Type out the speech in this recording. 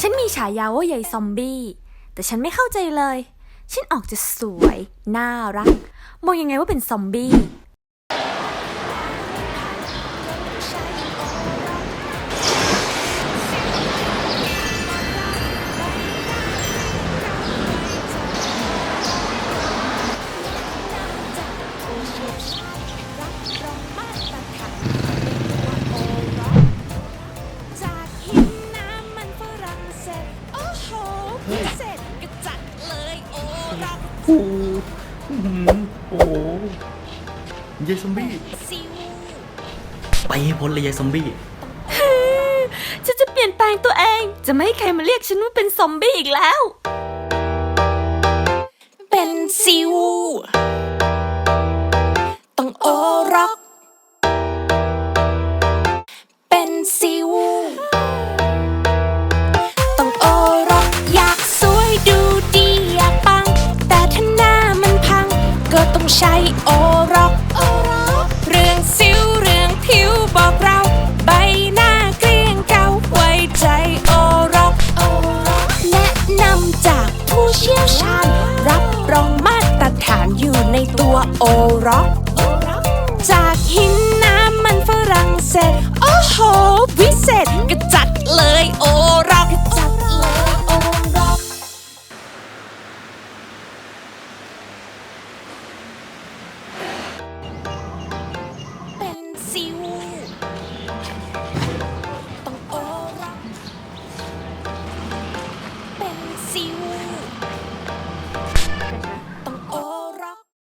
ฉันมีฉายาว่าใหญ่ซอมบี้ แต่ฉันไม่เข้าใจเลย ฉันออกจะสวย น่ารัก มองยังไงว่าเป็นซอมบี้ โอ้โหอื้อหือโอ้ยายซอมบี้ซิวไปให้พ้นเลยยายซอมบี้ ฉันจะเปลี่ยนแปลงตัวเอง จะไม่ให้ใครมาเรียกฉันว่าเป็นซอมบี้อีกแล้ว ใช้โอรักเรื่องสิวเรื่องผิวบอกเรา ใบหน้าเกลี้ยงเกาไว้ใจโอรักแนะนำจากผู้เชี่ยวชาญ รับรองมาตรฐานอยู่ในตัวโอร็อกจากหินน้ำมันฝรั่งเศสโอ้โห วิเศษกระจัดเลย